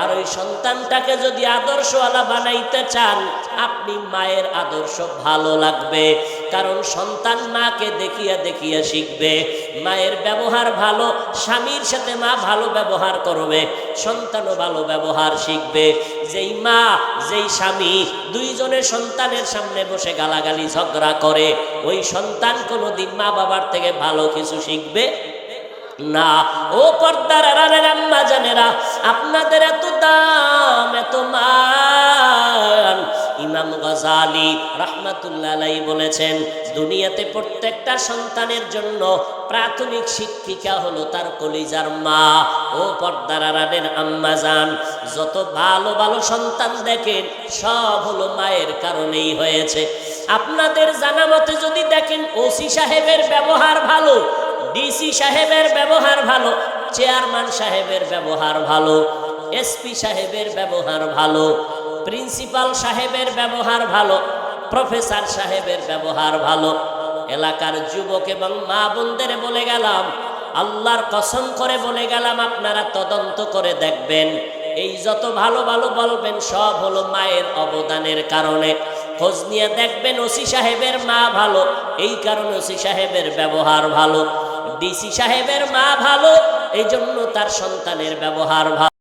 আর ওই সন্তানটাকে যদি আদর্শওয়ালা বানাইতে চান, আপনি মায়ের আদর্শ ভালো লাগবে। কারণ সন্তান মাকে দেখিয়া দেখিয়া শিখবে, মায়ের ব্যবহার ভালো, স্বামীর সাথে মা ভালো ব্যবহার করবে, সন্তানও ভালো ব্যবহার শিখবে। যেই মা, যেই স্বামী দুইজনের সন্তানের সামনে বসে গালাগালি, ঝগড়া করে, ওই সন্তান কোনোদিন মা বাবার থেকে ভালো কিছু শিখবে না। ও পর্দার আড়ালের আম্মা জানেরা আপনাদের ইমাম গজালি রহমাতুল্লাহ বলেছেন, দুনিয়াতে প্রত্যেকটা সন্তানের জন্য প্রাথমিক শিক্ষিকা হলো তার কলিজার মা। ও পর্দার আড়ালের আম্মা যান যত ভালো ভালো সন্তান দেখেন, সব হলো মায়ের কারণেই হয়েছে। আপনাদের জানা মতে যদি দেখেন, ওসি সাহেবের ব্যবহার ভালো, ডিসি সাহেবের ব্যবহার ভালো, চেয়ারম্যান সাহেবের ব্যবহার ভালো, এসপি সাহেবের ব্যবহার ভালো প্রিন্সিপাল সাহেবের ব্যবহার ভালো, প্রফেসর সাহেবের ব্যবহার ভালো। এলাকার যুবক এবং মা বোনদের বলে গেলাম, আল্লাহর কসম করে বলে গেলাম, আপনারা তদন্ত করে দেখবেন। এই যত ভালো ভালো বলবেন, সব হলো মায়ের অবদানের কারণে। খোঁজ নিয়ে দেখবেন ওসি সাহেবের মা ভালো, এই কারণে ওসি সাহেবের ব্যবহার ভালো। ডিসি সাহেবের মা ভালো এই জন্য তার সন্তানের ব্যবহার ভালো।